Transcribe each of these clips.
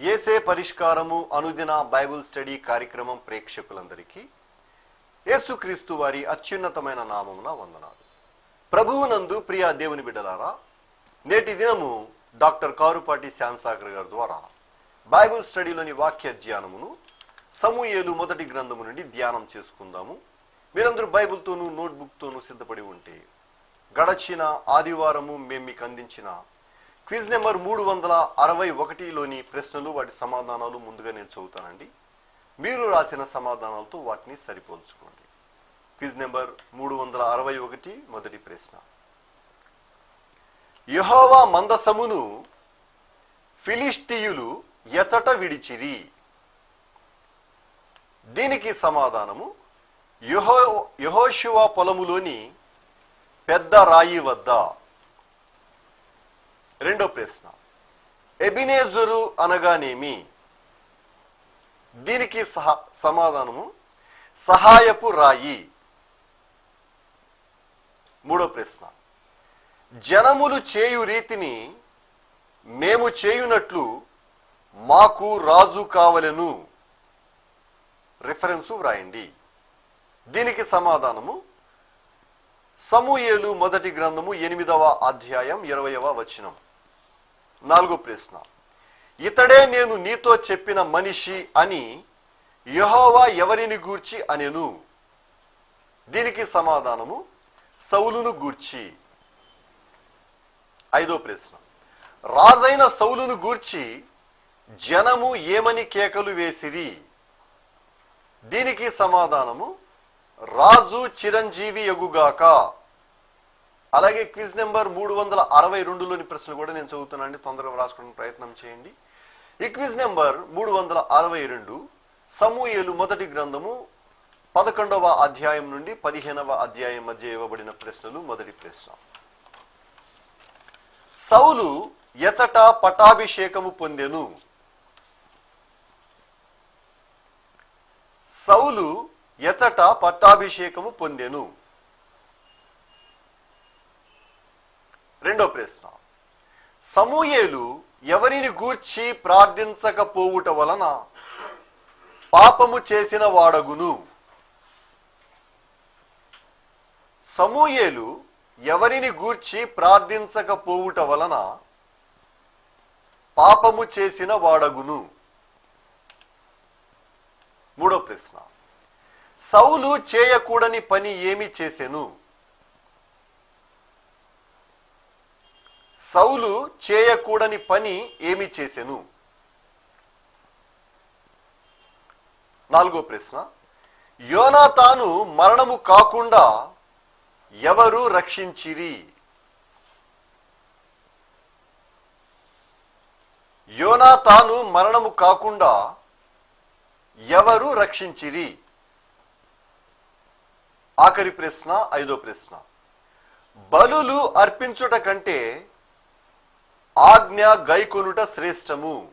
ఏసే పరిష్కారము అనుదిన Bible study కార్యక్రమం ప్రేక్షకులందరికీ యేసుక్రీస్తు వారి అత్యున్నతమైన నామమున వందనాలు. ప్రభువునందు ప్రియా దేవుని బిడ్డలారా నేటి దినము డాక్టర్ కారుపాటి శ్యాన్సాగర్ గారి ద్వారా బైబుల్ స్టడీలోని వాక్య ధ్యానమును సమూహేలు మొదటి గ్రంథము నుండి ధ్యానం చేసుకుందాము. మీరందరూ బైబిల్తోనూ నోట్బుక్తోనూ సిద్ధపడి ఉంటే గడచిన ఆదివారము మేము మీకు అందించిన క్విజ్ నెంబర్ మూడు వందల అరవై ఒకటిలోని ప్రశ్నలు వాటి సమాధానాలు ముందుగా నేను చదువుతానండి. మీరు రాసిన సమాధానాలతో వాటిని సరిపోల్చుకోండి. క్విజ్ నెంబర్ మూడు వందల అరవై ఒకటి మొదటి ప్రశ్న. యహోవా మందసమును ఫిలిస్టీయులు ఎచట విడిచిరి. దీనికి సమాధానము యహో యహోశివ పొలములోని పెద్ద రాయి వద్ద రెండో ప్రశ్న. ఎబినేజరు అనగానేమి? దీనికి సహా సమాధానము సహాయపు రాయి. మూడో ప్రశ్న. జనములు చేయు రీతిని మేము చేయునట్లు మాకు రాజు కావలను. రిఫరెన్సు వ్రాయండి. దీనికి సమాధానము సమూయేలు మొదటి గ్రంథము ఎనిమిదవ అధ్యాయం ఇరవయవ వచనం. నాలుగో ప్రశ్న. ఇతడే నేను నీతో చెప్పిన మనిషి అని యహోవా ఎవరిని గూర్చి అనెను? దీనికి సమాధానము సౌలును గూర్చి. ఐదో ప్రశ్న. రాజైన సౌలును గూర్చి జనము ఏమని కేకలు వేసిరి? దీనికి సమాధానము రాజు చిరంజీవి ఎగుగాక. అలాగే క్విజ్ నెంబర్ మూడు వందల అరవై రెండులోని ప్రశ్నలు కూడా నేను చదువుతున్నానండి. తొందరగా రాసుకోవడానికి ప్రయత్నం చేయండి. ఈ క్విజ్ నెంబర్ మూడు వందల అరవై రెండు సమూహలు మొదటి గ్రంథము పదకొండవ అధ్యాయం నుండి పదిహేనవ అధ్యాయం మధ్య ఇవ్వబడిన ప్రశ్నలు మొదటి ప్రశ్న. సౌలు ఎచట పటాభిషేకము పొందెను. సౌలు ఎచట పట్టాభిషేకము పొందెను. రెండో ప్రశ్న. సమూయేలు ఎవరిని గూర్చి ప్రార్థించకపోవుట వలన పాపము చేసిన వాడగును? సమూయేలు ఎవరిని గూర్చి ప్రార్థించకపోవుట వలన పాపము చేసిన వాడగును? మూడో ప్రశ్న. సౌలు చేయకూడని పని ఏమి చేసెను? సౌలు చేయకూడని పని ఏమి చేసెను? నాలుగో ప్రశ్న. యోనాతాను మరణము కాకుండా ఎవరు రక్షించిరి? యోనాతాను మరణము కాకుండా ఎవరు రక్షించిరి? ఆఖరి ప్రశ్న ఐదో ప్రశ్న. బలులు అర్పించుట కంటే ఆజ్ఞ గైకొనుట శ్రేష్టము.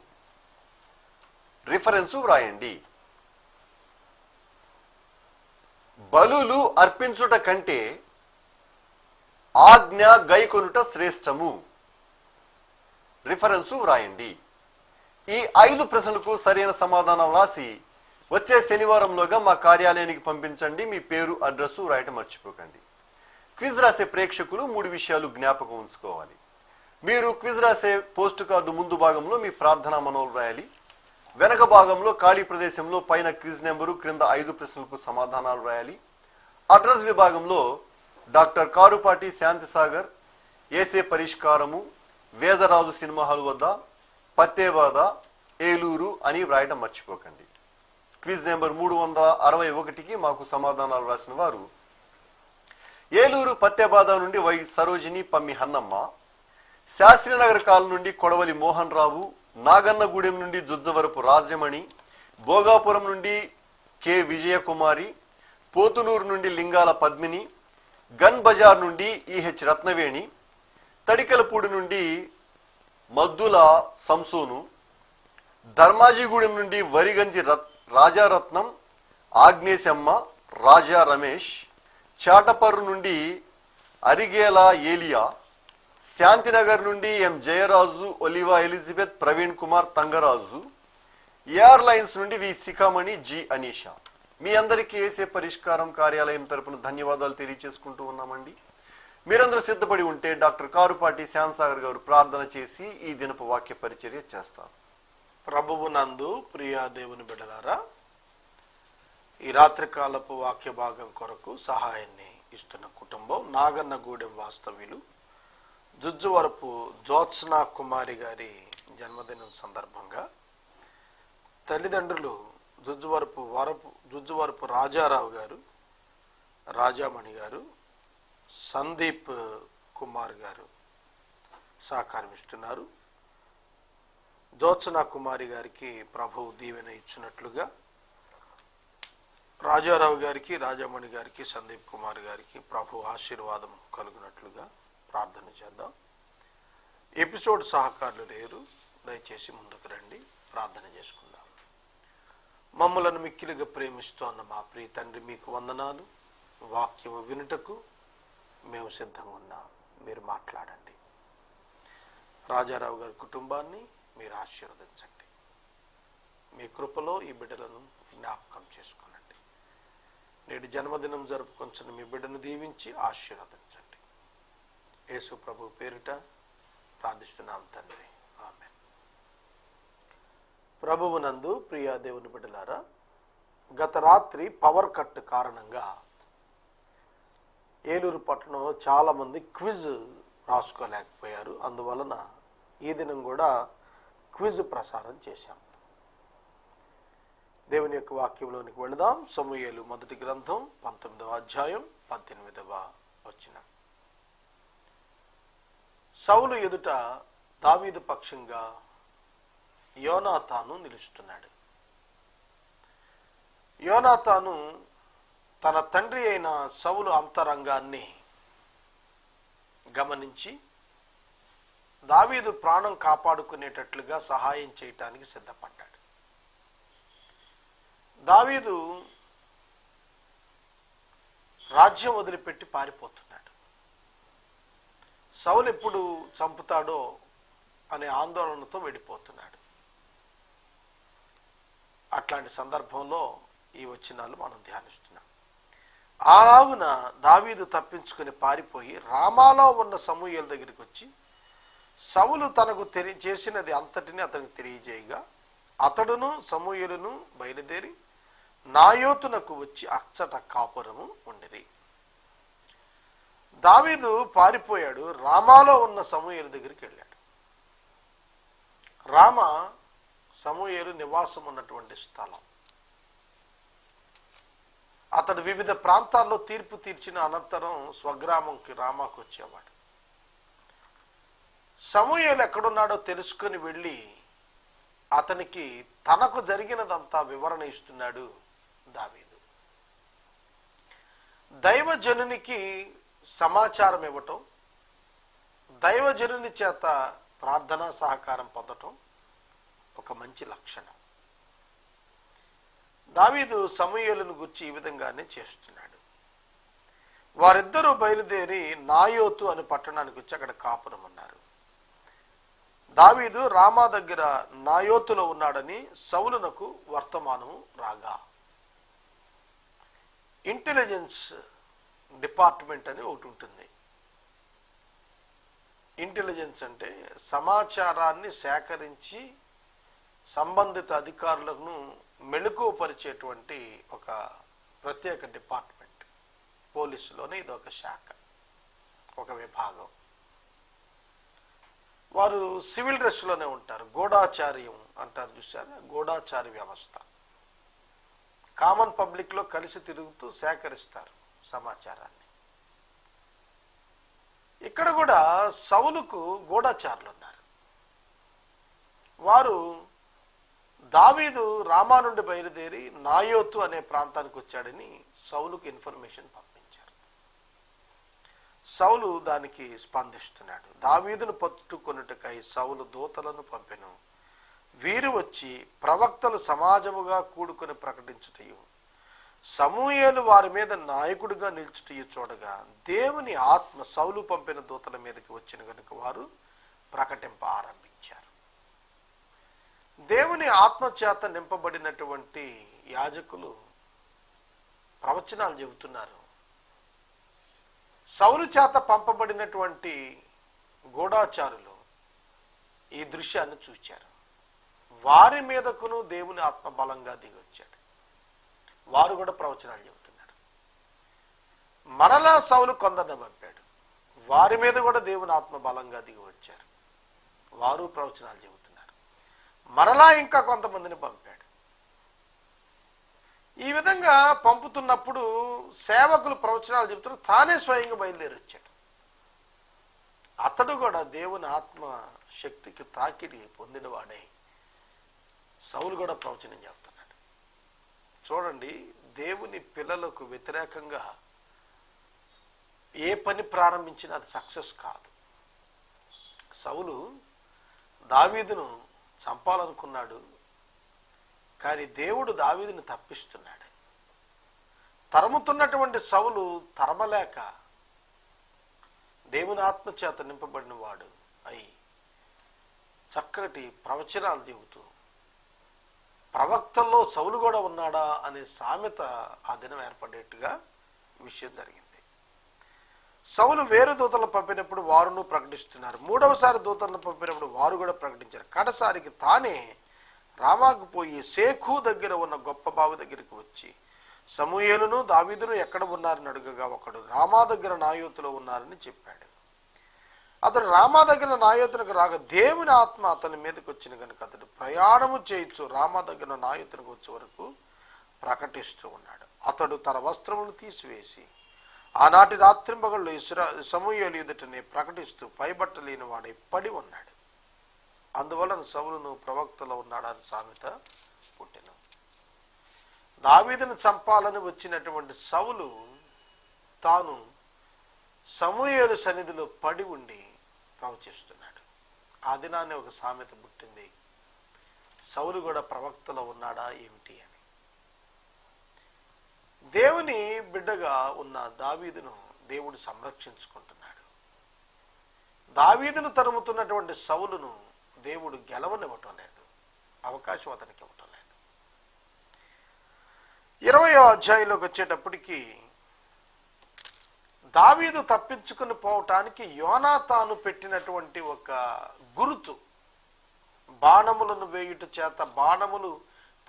రిఫరెన్సు వ్రాయండి. బలులు అర్పించుట కంటే ఆజ్ఞ గైకొనుట శ్రేష్టము. రిఫరెన్సు వ్రాయండి. ఈ ఐదు ప్రశ్నలకు సరైన సమాధానం రాసి వచ్చే శనివారంలోగా మా కార్యాలయానికి పంపించండి. మీ పేరు అడ్రస్సు రాయటం మర్చిపోకండి. క్విజ్ రాసే ప్రేక్షకులు మూడు విషయాలు జ్ఞాపకం ఉంచుకోవాలి. మీరు క్విజ్ రాసే పోస్ట్ కార్డు ముందు భాగంలో మీ ప్రార్థనా మనోలు రాయాలి. వెనక భాగంలో ఖాళీ ప్రదేశంలో పైన క్విజ్ నెంబరు క్రింద ఐదు ప్రశ్నలకు సమాధానాలు రాయాలి. అడ్రస్ విభాగంలో డాక్టర్ కారుపాటి శాంతిసాగర్ ఏసే పరిష్కారము వేదరాజు సినిమా హాల్ వద్ద పత్తేవాద ఏలూరు అని వ్రాయడం మర్చిపోకండి. క్విజ్ నెంబర్ మూడు వందల అరవై ఒకటికి మాకు సమాధానాలు రాసిన వారు ఏలూరు పత్తేబాద నుండి వై సరోజిని పమ్మి హన్నమ్మ శాస్త్రీనగర్ కాలం నుండి కొడవలి మోహన్ రావు నాగన్నగూడెం నుండి జుజ్జవరపు రాజమణి భోగాపురం నుండి కె విజయకుమారి పోతునూరు నుండి లింగాల పద్మిని గన్ బజార్ నుండి ఈహెచ్ రత్నవేణి తడికలపూడి నుండి మద్దుల సంసోను ధర్మాజిగూడెం నుండి వరిగంజి రత్ రాజారత్నం ఆగ్నేశమ్మ రాజా రమేష్ చాటపర్రు నుండి అరిగేల ఏలియా శాంతినగర్ నుండి M. Jayaraju Oliva Elizabeth Praveen Kumar Thangaraju. AR lines నుండి వి. శిఖామణి జి. అనీషా. మీ అందరికీ ఏసే పరిష్కారం కార్యాలయం తరపున ధన్యవాదాలు తెలియజేసుకుంటూ ఉన్నామండి. మీరందరూ సిద్ధపడి ఉంటే డాక్టర్ కారుపాటి శ్యాన్సాగర్ గారు ప్రార్థన చేసి ఈ దినపు వాక్య పరిచర్య చేస్తారు. ప్రభువు నందు ప్రియా దేవుని బిడలారా ఈ రాత్రికాలపు వాక్య భాగం కొరకు సహాయాన్ని ఇస్తున్న కుటుంబం నాగన్నగూడెం వాస్తవ్యులు జుజ్జువరపు జ్యోత్స్నా కుమారి గారి జన్మదినం సందర్భంగా తల్లిదండ్రులు జుజ్జువరపు వరపు జుజ్జువరపు రాజారావు గారు రాజామణి గారు సందీప్ కుమార్ గారు సహకారం ఇస్తున్నారు జ్యోత్సన కుమారి గారికి ప్రభువు దీవెన ఇచ్చినట్లుగా రాజారావు గారికి రాజామణి గారికి సందీప్ కుమార్ గారికి ప్రభు ఆశీర్వాదం కలుగునట్లుగా ప్రార్థన చేద్దాం. ఎపిసోడ్ సహకారులు లేరు. దయచేసి ముందుకు రండి. ప్రార్థన చేసుకుందాం. మమ్మలను మిక్కిలిగా ప్రేమిస్తోన్న మా ప్రియ తండ్రి మీకు వందనాలు. వాక్యము వినుటకు మేము సిద్ధంగా ఉన్నాం. మీరు మాట్లాడండి. రాజారావు గారి కుటుంబాన్ని మీరు ఆశీర్వదించండి. మీ కృపలో ఈ బిడ్డలను జ్ఞాపకం చేసుకోనండి. నేటి జన్మదినం జరుపుకొంచిన మీ బిడ్డను దీవించి ఆశీర్వదించండి. యేసు ప్రభు పేరిట ప్రార్థిస్తున్నాం తండ్రి. ఆమె ప్రభువునందు ప్రియా దేవుని బిడ్డలారా గత రాత్రి పవర్ కట్ కారణంగా ఏలూరు పట్టణంలో చాలామంది క్విజ్ రాసుకోలేకపోయారు. అందువలన ఈ దినం కూడా క్విజ్ ప్రసారం చేశాం. దేవుని యొక్క వాక్యంలోనికి వెళదాం. సమూహలు మొదటి గ్రంథం పంతొమ్మిదవ అధ్యాయం పద్దెనిమిదవ వచ్చిన సౌలు ఎదుట దావీదు పక్షంగా యోనాతాను నిలుస్తున్నాడు. యోనాతాను తన తండ్రి అయిన సౌలు అంతరంగాన్ని గమనించి దావీదు ప్రాణం కాపాడుకునేటట్లుగా సహాయం చేయటానికి సిద్ధపడ్డాడు. దావీదు రాజ్యం వదిలిపెట్టి పారిపోతుంది సౌలు ఎప్పుడు చంపుతాడో అనే ఆందోళనతో వెళ్ళిపోతున్నాడు. అట్లాంటి సందర్భంలో ఈ వచ్చినాలు మనం ధ్యానిస్తున్నాం. ఆలాగున దావీదు తప్పించుకుని పారిపోయి రామాలో ఉన్న సమూహల దగ్గరికి వచ్చి సవులు తనకు తెలి చేసినది అంతటిని అతనికి తెలియజేయగా అతడును సమూహలను బయలుదేరి నాయోతునకు వచ్చి అచ్చట కాపురము ఉండిరి. దావీదు పారిపోయాడు. రామాలో ఉన్న సమూహల దగ్గరికి వెళ్ళాడు. రామ సమూహలు నివాసం ఉన్నటువంటి స్థలం. అతడు వివిధ ప్రాంతాల్లో తీర్పు తీర్చిన అనంతరం స్వగ్రామంకి రామాకు వచ్చేవాడు. సమూహలు ఎక్కడున్నాడో తెలుసుకొని వెళ్ళి అతనికి తనకు జరిగినదంతా వివరణ ఇస్తున్నాడు దావీదు. దైవజనునికి సమాచారం ఇవ్వటం దైవజనుని చేత ప్రార్థనా సహకారం పొందటం ఒక మంచి లక్షణం. దావీదు సమూహలను గుర్చి ఈ విధంగానే చేస్తున్నాడు. వారిద్దరూ బయలుదేరి నాయోతు అనే పట్టణానికి వచ్చి అక్కడ కాపురం ఉన్నారు. దావీదు రామా దగ్గర నాయోతులో ఉన్నాడని సౌలునకు వర్తమానం రాగా. ఇంటెలిజెన్స్ డిపార్ట్మెంట్ అని ఒకటి ఉంటుంది. ఇంటెలిజెన్స్ అంటే సమాచారాన్ని సేకరించి సంబంధిత అధికారులను మెళుకువపరిచేటువంటి ఒక ప్రత్యేక డిపార్ట్మెంట్. పోలీసులోనే ఇది ఒక శాఖ ఒక విభాగం. వారు సివిల్ డ్రెస్లోనే ఉంటారు. గూఢాచార్యం అంటారు చూసారా గూఢాచారి వ్యవస్థ. కామన్ పబ్లిక్లో కలిసి తిరుగుతూ సేకరిస్తారు. సమాచారాన్ని. ఇక్కడ కూడా సౌలుకు గూఢచారులు ఉన్నారు వారు దావీదు రామా నుండి బయలుదేరి నాయోతు అనే ప్రాంతానికి వచ్చాడని సౌలుకు ఇన్ఫర్మేషన్ పంపించారు. సౌలు దానికి స్పందిస్తున్నాడు. దావీదును పట్టుకొనుటకై సౌలు దూతలను పంపెను. వీరు వచ్చి ప్రవక్తలు సమాజముగా కూడుకొని ప్రకటించుటయు సమూయేలు వారి మీద నాయకుడిగా నిల్చుటయ్యి చూడగా దేవుని ఆత్మ సౌలు పంపిన దూతల మీదకి వచ్చిన కనుక వారు ప్రకటింప ఆరంభించారు. దేవుని ఆత్మ చేత నింపబడినటువంటి యాజకులు ప్రవచనాలు చెబుతున్నారు. సౌలు చేత పంపబడినటువంటి గూఢాచారులు ఈ దృశ్యాన్ని చూచారు. వారి మీదకును దేవుని ఆత్మ బలంగా దిగొచ్చాడు. వారు కూడా ప్రవచనాలు చెబుతున్నారు. మరలా సౌలు కొందరిని పంపాడు. వారి మీద కూడా దేవుని ఆత్మ బలంగా దిగి వచ్చారు. వారు ప్రవచనాలు చెబుతున్నారు. మరలా ఇంకా కొంతమందిని పంపాడు. ఈ విధంగా పంపుతున్నప్పుడు సేవకులు ప్రవచనాలు చెబుతున్నారు. తానే స్వయంగా బయలుదేరి వచ్చాడు. అతడు కూడా దేవుని ఆత్మ శక్తికి తాకిడి పొందినవాడై సౌలు కూడా ప్రవచనం చెప్తున్నాడు చూడండి దేవుని పిల్లలకు వ్యతిరేకంగా ఏ పని ప్రారంభించినా అది సక్సెస్ కాదు. సౌలు దావీదును చంపాలనుకున్నాడు కానీ దేవుడు దావీదుని తప్పిస్తున్నాడు. తరుముతున్నటువంటి సౌలు తరమలేక దేవుని ఆత్మ చేత నింపబడిన వాడు అయి చక్కటి ప్రవచనాలు చెబుతూ ప్రవక్తల్లో సౌలు కూడా ఉన్నాడా అనే సామెత ఆ దినం ఏర్పడేట్టుగా విషయం జరిగింది. సౌలు వేరే దూతలను పంపినప్పుడు వారును ప్రకటిస్తున్నారు. మూడవసారి దూతలను పంపినప్పుడు వారు కూడా ప్రకటించారు. కడసారికి తానే రామాకు పోయి శేఖు దగ్గర ఉన్న గొప్ప బావి దగ్గరికి వచ్చి సమూహేలును దావీదును ఎక్కడ ఉన్నారని అడుగగా ఒకడు రామా దగ్గర నాయోతులో ఉన్నారని చెప్పాడు. అతడు రామా దగ్గర నాయోతునికి రాగా దేవుని ఆత్మ అతని మీదకి వచ్చిన కనుక అతడు ప్రయాణము చేయొచ్చు రామా దగ్గర నాయోతునికి వచ్చే వరకు ప్రకటిస్తూ ఉన్నాడు. అతడు తన వస్త్రములు తీసివేసి ఆనాటి రాత్రింబగళ్ళు ఇస్రా సమూహలు ఎదుటనే ప్రకటిస్తూ పైబట్టలేని వాడై పడి ఉన్నాడు. అందువలన సౌలును ప్రవక్తలో ఉన్నాడని సామెత పుట్టిన దావీదును చంపాలని వచ్చినటువంటి సవులు తాను సమూహలు సన్నిధిలో పడి ఉండి ప్రవచిస్తున్నాడు ఆ దినాన్ని ఒక సామెత పుట్టింది. సౌలు కూడా ప్రవక్తలో ఉన్నాడా ఏమిటి అని. దేవుని బిడ్డగా ఉన్న దావీదును దేవుడు సంరక్షించుకుంటున్నాడు. దావీదును తరుముతున్నటువంటి సౌలును దేవుడు గెలవనివ్వటం లేదు. అవకాశం అతనికి ఇవ్వటం లేదు. ఇరవయో అధ్యాయంలోకి వచ్చేటప్పటికి దావీదు తప్పించుకుని పోవటానికి యోనాతాను పెట్టినటువంటి ఒక గురుతు. బాణములను వేయుట చేత బాణములు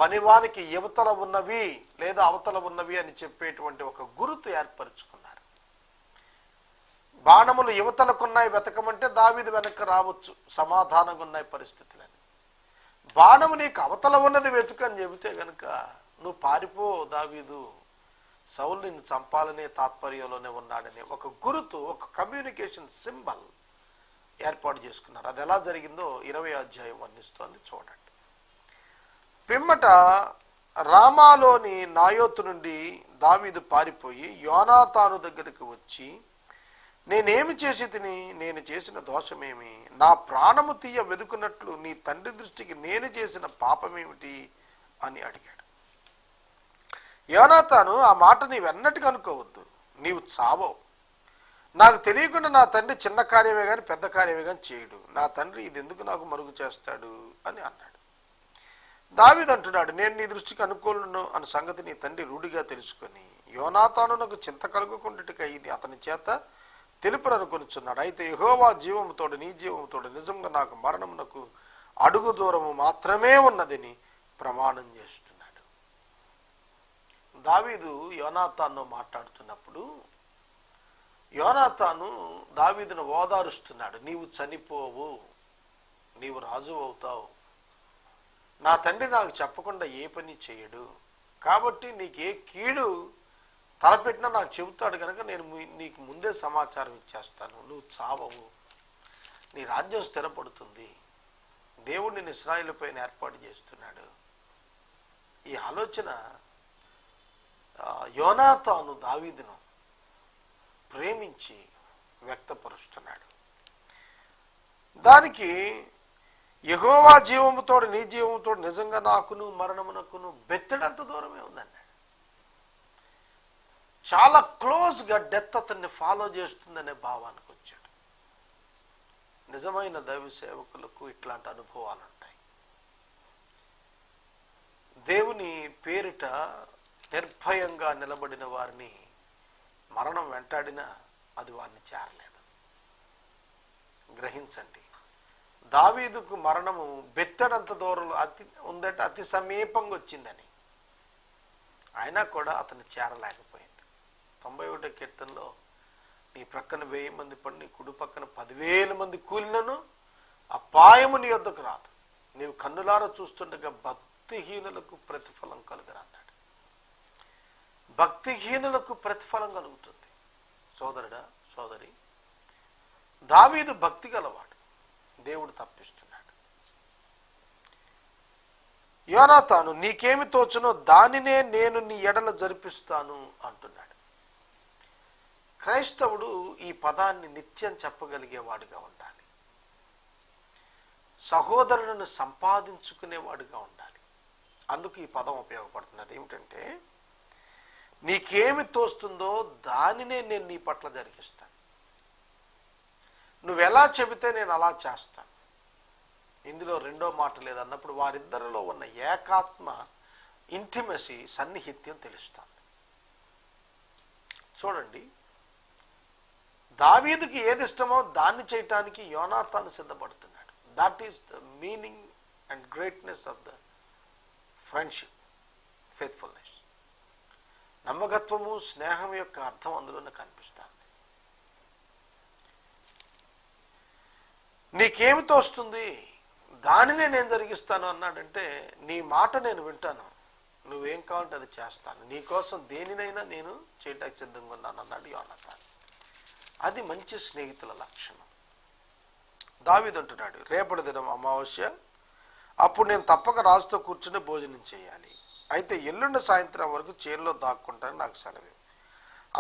పనివానికి యువతల ఉన్నవి లేదా అవతల ఉన్నవి అని చెప్పేటువంటి ఒక గురుతు ఏర్పరచుకున్నారు. బాణములు యువతలకున్నాయి వెతకమంటే దావీదు వెనక్కి రావచ్చు సమాధానంగా ఉన్నాయి పరిస్థితులని. బాణము నీకు అవతల ఉన్నది వెతుకని చెబితే గనుక నువ్వు పారిపో దావీదు. సౌలు నిన్ను చంపాలనే తాత్పర్యంలోనే ఉన్నాడని ఒక గురుతు ఒక కమ్యూనికేషన్ సింబల్ ఏర్పాటు చేసుకున్నారు. అది ఎలా జరిగిందో ఇరవై అధ్యాయం వర్ణిస్తోంది చూడండి. పిమ్మట రామాలోని నాయోతు నుండి దావీదు పారిపోయి యోనాతాను దగ్గరికి వచ్చి నేనేమి చేసి తిని నేను చేసిన దోషమేమి? నా ప్రాణము తీయ వెదుకున్నట్లు నీ తండ్రి దృష్టికి నేను చేసిన పాపమేమిటి? అని అడిగాడు. యోనాతాను ఆ మాట నీవెన్నటికి అనుకోవద్దు. నీవు చావవు. నాకు తెలియకుండా నా తండ్రి చిన్న కార్యమే కానీ పెద్ద కార్యమే కానీ చేయడు. నా తండ్రి ఇది ఎందుకు నాకు మరుగు చేస్తాడు? అని అన్నాడు. దావీదు అంటున్నాడు నేను నీ దృష్టికి అనుకూలను అన్న సంగతి నీ తండ్రి రూఢిగా తెలుసుకొని యోనాతాను నాకు చింత కలుగుకుంటుటికై ఇది అతని చేత తెలుపుననుకొనిచున్నాడు అయితే యహోవా జీవముతోడు నీ జీవముతోడు నిజంగా నాకు మరణమునకు అడుగు దూరము మాత్రమే ఉన్నదని ప్రమాణం చేస్తుంది దావీదు యోనాతాన్ను మాట్లాడుతున్నప్పుడు యోనాతాను దావీదును ఓదారుస్తున్నాడు నీవు చనిపోవు నీవు రాజు అవుతావు. నా తండ్రి నాకు చెప్పకుండా ఏ పని చేయడు. కాబట్టి నీకు ఏ కీడు తలపెట్టినా నాకు చెబుతాడు కనుక నేను నీకు ముందే సమాచారం ఇచ్చేస్తాను. నువ్వు చావవు. నీ రాజ్యం స్థిరపడుతుంది. దేవుడు నిన్ను ఇస్రాయిల్ పైన ఏర్పాటు చేస్తున్నాడు. ఈ ఆలోచన యోనాతాను దావీదును ప్రేమించి వ్యక్తపరుస్తున్నాడు. దానికి యహోవా జీవముతోడు నీ జీవముతోడు నిజంగా నాకును మరణమునకును బెత్తడంత దూరమే ఉందన్నాడు. చాలా క్లోజ్గా డెత్ అతన్ని ఫాలో చేస్తుందనే భావానికి వచ్చాడు. నిజమైన దైవ సేవకులకు ఇట్లాంటి అనుభవాలు ఉంటాయి దేవుని పేరిట నిర్భయంగా నిలబడిన వారిని మరణం వెంటాడినా అది వారిని చేరలేదు. గ్రహించండి. దావీదుకు మరణము బెత్తడంత దూరంలో అతి ఉందంటే అతి సమీపంగా వచ్చిందని. అయినా కూడా అతను చేరలేకపోయింది. తొంభై ఒకటో కీర్తనలో నీ ప్రక్కన వెయ్యి మంది పడి నీ కుడి పక్కన పదివేల మంది కూలినను అపాయము నీ వద్దకు రాదు. నీవు కన్నులారా చూస్తుండగా భక్తిహీనులకు ప్రతిఫలం కలుగురన్నాడు భక్తిహీనులకు ప్రతిఫలం కలుగుతుంది. సోదరుడా సోదరి దావీదు భక్తి గలవాడు. దేవుడు తప్పిస్తున్నాడు. యోనాతాను నీకేమి తోచునో దానినే నేను నీ ఎడల జరిపిస్తాను అంటున్నాడు. క్రైస్తవుడు ఈ పదాన్ని నిత్యం చెప్పగలిగేవాడుగా ఉండాలి. సహోదరులను సంపాదించుకునేవాడుగా ఉండాలి. అందుకు ఈ పదం ఉపయోగపడుతుంది అదేమిటంటే నీకేమి తోస్తుందో దానినే నేను నీ పట్ల జరిగిస్తాను. నువ్వెలా చెబితే నేను అలా చేస్తాను. ఇందులో రెండో మాట లేదన్నప్పుడు వారిద్దరిలో ఉన్న ఏకాత్మ ఇంటిమసీ సన్నిహిత్యం తెలుస్తుంది. చూడండి దావీదుకి ఏది ఇష్టమో దాన్ని చేయటానికి Yonathan సిద్ధపడుతున్నాడు. That is the meaning and greatness of the friendship faithfulness నమ్మకత్వము స్నేహం యొక్క అర్థం అందులోనే కనిపిస్తుంది. నీకేమి తోస్తుంది? దానినే నేను జరిగిస్తాను అన్నాడంటే నీ మాట నేను వింటాను. నువ్వేం కావాలంటే అది చేస్తాను. నీకోసం దేనినైనా నేను చేయటానికి సిద్ధంగా ఉన్నాను అన్నాడు యోనతాన్. అది మంచి స్నేహితుల లక్షణం. దావిదంటున్నాడు రేపటి దినం అమావాస్య అప్పుడు నేను తప్పక రాజుతో కూర్చుని భోజనం చేయాలి. అయితే ఎల్లుండి సాయంత్రం వరకు చేనులో దాక్కుంటాను నాకు సెలవు.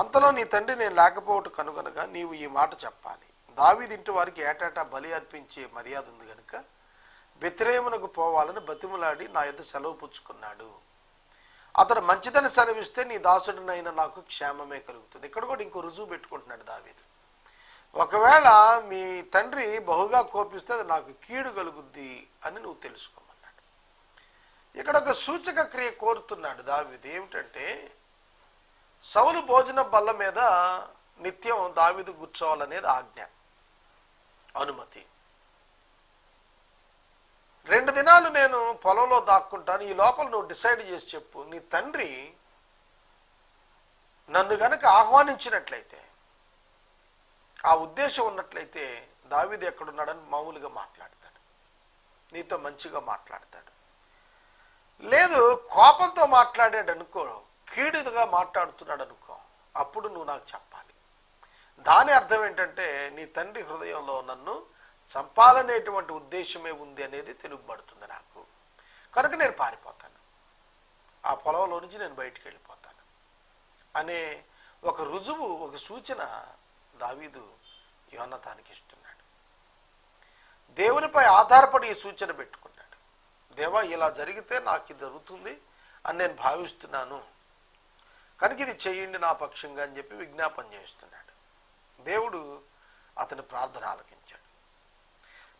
అంతలో నీ తండ్రి నేను లేకపోవటం కనుగనగా నీవు ఈ మాట చెప్పాలి. దావీదింటి వారికి ఏటాటా బలి అర్పించే మర్యాద ఉంది గనుక వ్యతిరేమునకు పోవాలని బతిములాడి నా యొద్ద సెలవు పుచ్చుకున్నాడు. అతను మంచిదని సెలవిస్తే నీ దాసుడినైనా నాకు క్షేమమే కలుగుతుంది. ఇక్కడ కూడా ఇంకో రుజువు పెట్టుకుంటున్నాడు దావీదు. ఒకవేళ మీ తండ్రి బహుగా కోపిస్తే అది నాకు కీడు కలుగుద్ది అని నువ్వు తెలుసుకో. ఇక్కడ ఒక సూచక క్రియ కోరుతున్నాడు దావిది. ఏమిటంటే సౌలు భోజన బల్ల మీద నిత్యం దావీదు కూర్చోవాలనేది ఆజ్ఞ అనుమతి. రెండు దినాలు నేను పొలంలో దాక్కుంటాను ఈ లోపల నువ్వు డిసైడ్ చేసి చెప్పు. నీ తండ్రి నన్ను గనక ఆహ్వానించినట్లయితే ఆ ఉద్దేశం ఉన్నట్లయితే దావిది ఎక్కడున్నాడని మామూలుగా మాట్లాడతాడు. నీతో మంచిగా మాట్లాడతాడు. లేదు కోపంతో మాట్లాడాడు అనుకో కీడుగా మాట్లాడుతున్నాడు అనుకో అప్పుడు నువ్వు నాకు చెప్పాలి. దాని అర్థం ఏంటంటే నీ తండ్రి హృదయంలో నన్ను చంపాలనేటువంటి ఉద్దేశమే ఉంది అనేది తెలుగుబడుతుంది నాకు. కనుక నేను పారిపోతాను. ఆ పొలంలో నుంచి నేను బయటికి వెళ్ళిపోతాను. అనే ఒక రుజువు ఒక సూచన దావీదు యోన్నతానికి ఇస్తున్నాడు. దేవునిపై ఆధారపడి ఈ సూచన పెట్టుకున్నాడు. దేవా ఇలా జరిగితే నాకు ఇది జరుగుతుంది అని నేను భావిస్తున్నాను. కనుక ఇది చెయ్యండి నా పక్షంగా అని చెప్పి విజ్ఞాపన చేస్తున్నాడు. దేవుడు అతని ప్రార్థన ఆలకించాడు.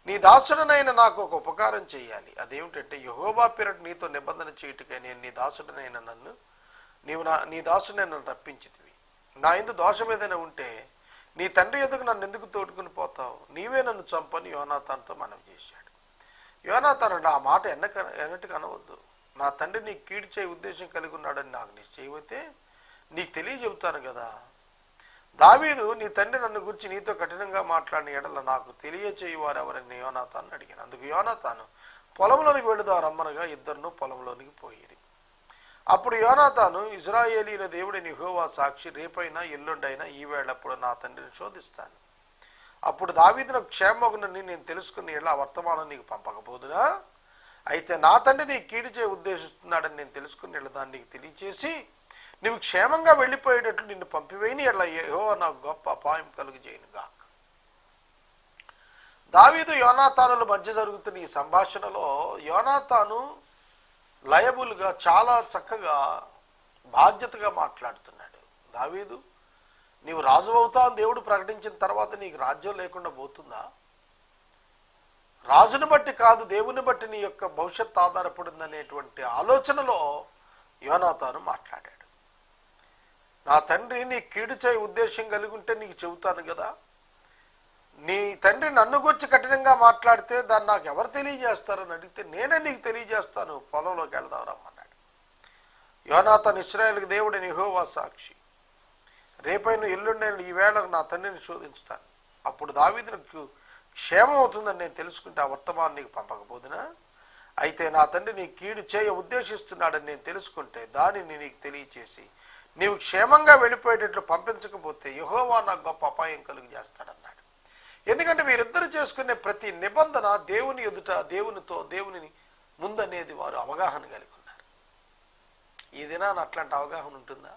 నీ దాసుడనైన నాకు ఒక ఉపకారం చేయాలి. అదేమిటంటే యహోబా పేరట నీతో నిబంధన చేయుటకై నేను నీ దాసుడనైన నన్ను నీవు నా నీ దాసుడైన నన్ను రప్పించితివి. నా ఎందు దోషం ఏదైనా ఉంటే నీ తండ్రి ఎదుగు నన్ను ఎందుకు తోడుకుని పోతావు? నీవే నన్ను చంపని యోనాథాన్తో మనం చేశాడు. యోనాథాను నా మాట ఎన్నక ఎన్నటికి అనవద్దు. నా తండ్రి నీకు కీడు చేయ ఉద్దేశం కలిగి ఉన్నాడని నాకు నిశ్చయమైతే నీకు తెలియజెబుతాను కదా. దావీదు నీ తండ్రి నన్ను గురించి నీతో కఠినంగా మాట్లాడిన ఎడల నాకు తెలియచేయవారు ఎవరని యోనాథాన్ని అడిగాను. అందుకు యోనాథాను పొలంలోనికి వెళుదా రమ్మనగా ఇద్దరును పొలంలోనికి పోయిరి. అప్పుడు యోనాథాను ఇజ్రాయేలీల దేవుడిని హోవా సాక్షి రేపైనా ఎల్లుండైనా ఈ నా తండ్రిని శోధిస్తాను. అప్పుడు దావీదున క్షేమగునని నేను తెలుసుకుని ఇలా వర్తమానం నీకు పంపకపోదునా? అయితే నా తండ్రి నీ కీడు చేయ ఉద్దేశిస్తున్నాడని నేను తెలుసుకుని ఇలా దాన్ని నీకు తెలియచేసి నువ్వు క్షేమంగా వెళ్ళిపోయేటట్లు నిన్ను పంపివేయని ఇలా ఏహో నాకు గొప్ప అపాయం కలుగు చేయనుగా దావీదు యోనాతానుల మధ్య జరుగుతున్న ఈ సంభాషణలో యోనాతాను లయబుల్గా చాలా చక్కగా బాధ్యతగా మాట్లాడుతున్నాడు. దావీదు నీవు రాజు అవుతా అని దేవుడు ప్రకటించిన తర్వాత నీకు రాజ్యం లేకుండా పోతుందా? రాజుని బట్టి కాదు దేవుని బట్టి నీ యొక్క భవిష్యత్ ఆధారపడిందనేటువంటి ఆలోచనలో యోనాతాను మాట్లాడాడు. నా తండ్రి నీ కీడు చేయ ఉద్దేశం కలిగి ఉంటే నీకు చెబుతాను కదా. నీ తండ్రి నన్ను గురించి కఠినంగా మాట్లాడితే దాన్ని నాకు ఎవరు తెలియజేస్తారని అడిగితే నేనే నీకు తెలియజేస్తాను పొలంలోకి వెళ్దాం రమ్మన్నాడు. యోనాథన్ ఇస్రాయల్కి దేవుడి నిహోవా సాక్షి. రేపైన ఎల్లుండి ఈ వేళకు నా తండ్రిని శోధించుతాను. అప్పుడు దావీదునికి క్షేమం అవుతుందని నేను తెలుసుకుంటే ఆ వర్తమానం నీకు పంపకపోదునా? అయితే నా తండ్రి నీ కీడు చేయ ఉద్దేశిస్తున్నాడని నేను తెలుసుకుంటే దానిని నీకు తెలియచేసి నీవు క్షేమంగా వెళ్ళిపోయేటట్లు పంపించకపోతే యహోవా నాకు గొప్ప అపాయం కలుగు చేస్తాడన్నాడు ఎందుకంటే వీరిద్దరు చేసుకునే ప్రతి నిబంధన దేవుని ఎదుట దేవునితో దేవుని ముందనేది వారు అవగాహన కలిగి ఉన్నారు. ఈ దినాన అట్లాంటి అవగాహన ఉంటుందా?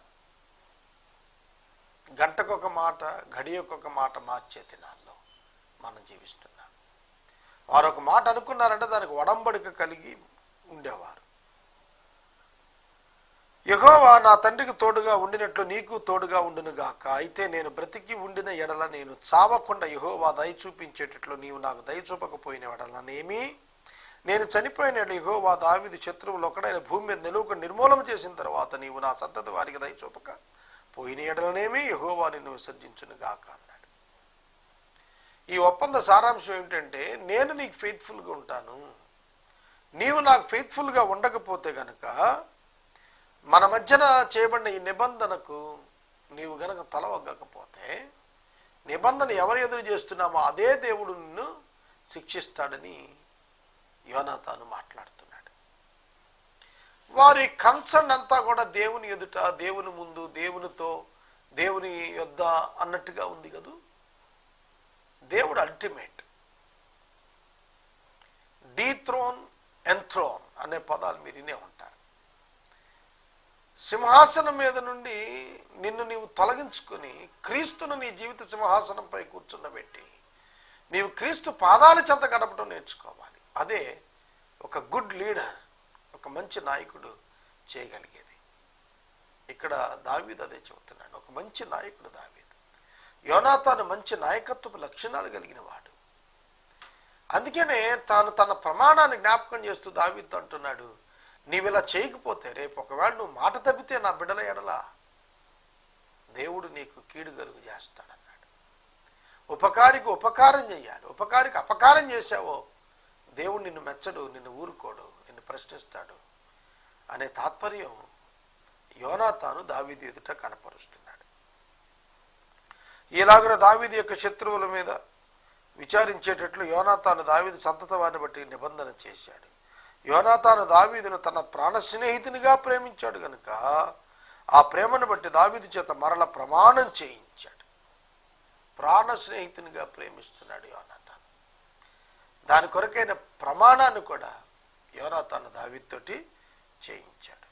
గంటకొక మాట గడియకొక మాట మార్చే దినాల్లో మనం జీవిస్తున్నాం. వారు ఒక మాట అనుకున్నారంటే దానికి ఒడంబడిక కలిగి ఉండేవారు. యహోవా నా తండ్రికి తోడుగా ఉండినట్లు నీకు తోడుగా ఉండును గాక. అయితే నేను బ్రతికి ఉండిన ఎడల నేను చావకుండా యహోవా దయ చూపించేటట్లు నీవు నాకు దయ చూపకపోయిన ఎడలనేమి నేను చనిపోయిన యహోవా దావిది శత్రువులు ఒకడైన భూమి మీద నిలువకు నిర్మూలన చేసిన తర్వాత నీవు నా సంతతి వారికి దయ చూపక. పోయిన ఎడలనేమి యహోవా నిన్ను విసర్జించును గాక అన్నాడు. ఈ ఒప్పంద సారాంశం ఏమిటంటే నేను నీకు ఫెయిత్ఫుల్గా ఉంటాను. నీవు నాకు ఫెయిత్ఫుల్గా ఉండకపోతే గనక మన మధ్యన చేయబడిన ఈ నిబంధనకు నీవు గనక తలవగ్గకపోతే నిబంధన ఎవరు ఎదురు చేస్తున్నామో అదే దేవుడు నిన్ను శిక్షిస్తాడని యోనాతాను మాట్లాడుతూ వారి కన్సర్న్ అంతా కూడా దేవుని ఎదుట దేవుని ముందు దేవునితో దేవుని యొద్ద అన్నట్టుగా ఉంది కదూ? దేవుడు అల్టిమేట్ డీథ్రోన్ ఎంథ్రోన్ అనే పదాలు మీరు వినే ఉంటారు. సింహాసనం మీద నుండి నిన్ను నీవు తొలగించుకొని క్రీస్తును నీ జీవిత సింహాసనంపై కూర్చున్నబెట్టి నీవు క్రీస్తు పాదాల చెంత గడపడం నేర్చుకోవాలి. అదే ఒక గుడ్ లీడర్ ఒక మంచి నాయకుడు చేయగలిగేది. ఇక్కడ దావీదు అదే చెబుతున్నాడు. ఒక మంచి నాయకుడు దావీదు. యోనాతాను మంచి నాయకత్వపు లక్షణాలు కలిగిన వాడు. అందుకనే తాను తన ప్రమాణాన్ని జ్ఞాపకం చేస్తూ దావీదు అంటున్నాడు నీవు ఇలా చేయకపోతే రేపు ఒకవేళ నువ్వు మాట తప్పితే నా బిడ్డల ఎడలా దేవుడు నీకు కీడు గలుగు చేస్తాడన్నాడు. ఉపకారికి ఉపకారం చేయాలి. ఉపకారికి అపకారం చేశావో దేవుడు నిన్ను మెచ్చడు నిన్ను ఊరుకోడు. ప్రశ్నిస్తాడు. అనే తాత్పర్యం యోనాతాను దావీది ఎదుట కనపరుస్తున్నాడు. ఇలాగున దావీది యొక్క శత్రువుల మీద విచారించేటట్లు యోనాతాను దావీది సంతత బట్టి నిబంధన చేశాడు. యోనాతాను దావీదును తన ప్రాణ స్నేహితునిగా ప్రేమించాడు గనుక ఆ ప్రేమను బట్టి దావీదు చేత మరల ప్రమాణం చేయించాడు. ప్రాణ స్నేహితునిగా ప్రేమిస్తున్నాడు యోనాతాను. దాని కొరకైన ప్రమాణాన్ని కూడా యోనాతాను దావితోటి చేయించాడు.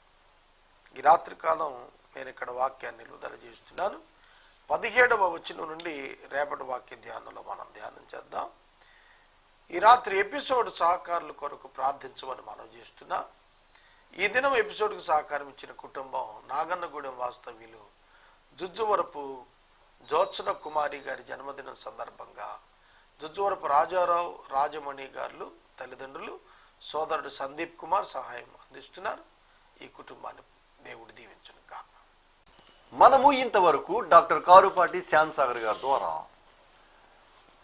ఈ రాత్రికాలం నేను ఇక్కడ వాక్యాన్ని నిలుదల చేస్తున్నాను. పదిహేడవ వచనం నుండి రేపటి వాక్య ధ్యానంలో మనం ధ్యానం చేద్దాం. ఈ రాత్రి ఎపిసోడ్ సహకారుల కొరకు ప్రార్థించమని మనం చేస్తున్నాం. ఈ దినం ఎపిసోడ్కు సహకారం ఇచ్చిన కుటుంబం నాగన్నగూడెం వాస్తవ్యులు జుజ్జువరపు జోత్సన కుమారి గారి జన్మదినం సందర్భంగా జుజ్జువరపు రాజారావు రాజమణి గారు తల్లిదండ్రులు సోదరుడు సందీప్ కుమార్ సహాయం అందిస్తున్నారు. ఈ కుటుంబాన్ని దేవుడు దీవించును కాక మనము ఇంతవరకు డాక్టర్ కారుపాటి శ్యామ్ సాగర్ గారి ద్వారా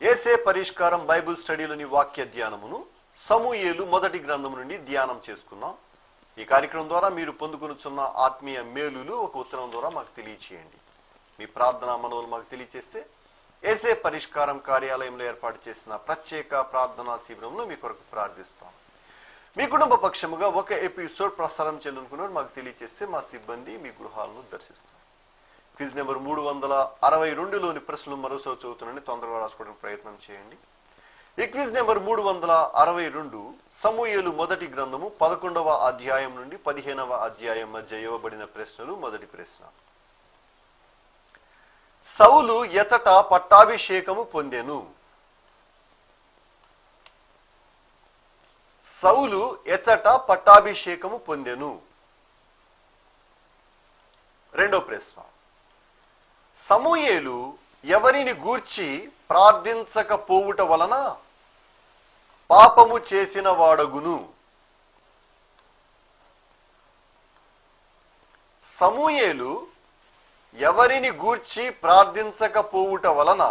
ఏసే పరిష్కారం బైబిల్ స్టడీలోని వాక్య ధ్యానమును సమూయేలు మొదటి గ్రంథం నుండి ధ్యానం చేసుకున్నాం. ఈ కార్యక్రమం ద్వారా మీరు పొందుకునుచున్న ఆత్మీయ మేలులు ఒక ఉత్తరం ద్వారా మాకు తెలియచేయండి. మీ ప్రార్థనా మనవులు మాకు తెలియచేస్తే ఏసే పరిష్కారం కార్యాలయంలో ఏర్పాటు చేసిన ప్రత్యేక ప్రార్థనా శిబిరంలో మీ కొరకు ప్రార్థిస్తాం. మీ కుటుంబ పక్షముగా ఒక ఎపిసోడ్ ప్రసారం చేయాలనుకున్నారు మాకు తెలియచేస్తే మా సిబ్బంది మీ గృహాలను దర్శిస్తారు. క్విజ్ నెంబర్ మూడు వందల అరవై రెండులోని ప్రశ్నలు మరోసారి చదువుతున్నాను తొందరగా రాసుకోవడానికి ప్రయత్నం చేయండి. ఈ క్విజ్ నెంబర్ మూడు వందల అరవై రెండు సమూయేలు మొదటి గ్రంథము పదకొండవ అధ్యాయం నుండి పదిహేనవ అధ్యాయం మధ్య ఇవ్వబడిన ప్రశ్నలు మొదటి ప్రశ్న. సౌలు ఎచట పట్టాభిషేకము పొందెను. సౌలు ఎచ్చట పట్టాభిషేకము పొందెను. రెండో ప్రశ్న. సమూయేలు ఎవరిని గూర్చి ప్రార్థించకపోవుట వలన పాపము చేసిన వాడగును సమూయేలు ఎవరిని గూర్చి ప్రార్థించకపోవుట వలన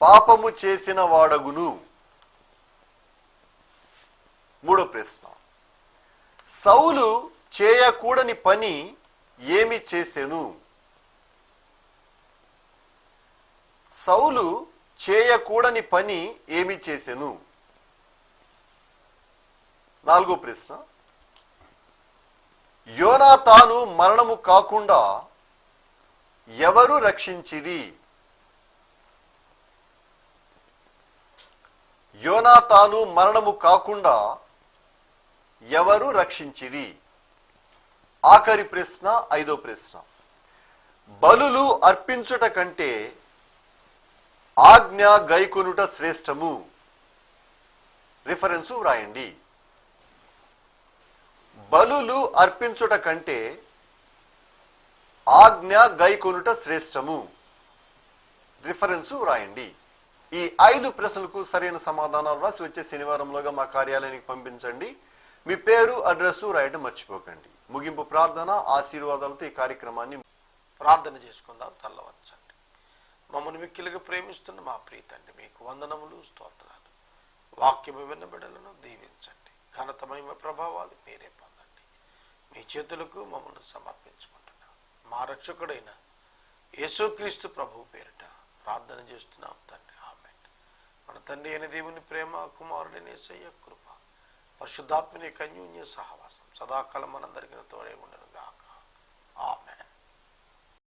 పాపము చేసిన వాడగును మూడో ప్రశ్న. సౌలు చేయకూడని పని ఏమి చేసెను? సౌలు చేయకూడని పని ఏమి చేసెను? నాలుగో ప్రశ్న. యోనా తాను మరణము కాకుండా ఎవరు రక్షించిరి? యోనా తాను మరణము కాకుండా ఎవరు రక్షించిరి? ఆఖరి ప్రశ్న ఐదో ప్రశ్న. బలులు అర్పించుట కంటే ఆజ్ఞ గైకొనుట శ్రేష్టము. రిఫరెన్సు వ్రాయండి. బలులు అర్పించుట కంటే ఆజ్ఞ గైకొనుట శ్రేష్టము. రిఫరెన్సు వ్రాయండి. ఈ ఐదు ప్రశ్నలకు సరైన సమాధానాలు రాసి వచ్చే శనివారంలోగా మా కార్యాలయానికి పంపించండి. మీ పేరు అడ్రస్ రాయడం మర్చిపోకండి. ముగింపు ప్రార్థన ఆశీర్వాదాలతో ఈ కార్యక్రమాన్ని ప్రార్థన చేసుకుందాం. తల్లవచ్చండి మమ్మల్ని మిక్కిలుగా ప్రేమిస్తున్న మా ప్రీతండి మీకు వందనములు స్తోత్రాలు. వాక్యము విన్న బిడలను దీవించండి ఘనతమైన ప్రభావాలు మీరే పొందండి. మీ చేతులకు మమ్మల్ని సమర్పించుకుంటున్నాం. మా రక్షకుడైన యేసుక్రీస్తు ప్రభు పేరిట ప్రార్థన చేస్తున్నాం తండ్రి. ఆమె మన తండ్రి అయిన దేవుని ప్రేమ కుమారుడిని సయ్య కృప పరిశుద్ధాత్మని కన్యూన్య సహవాసం. సదాకాలం మనందరికీ తోడే ఉండను గాక ఆమె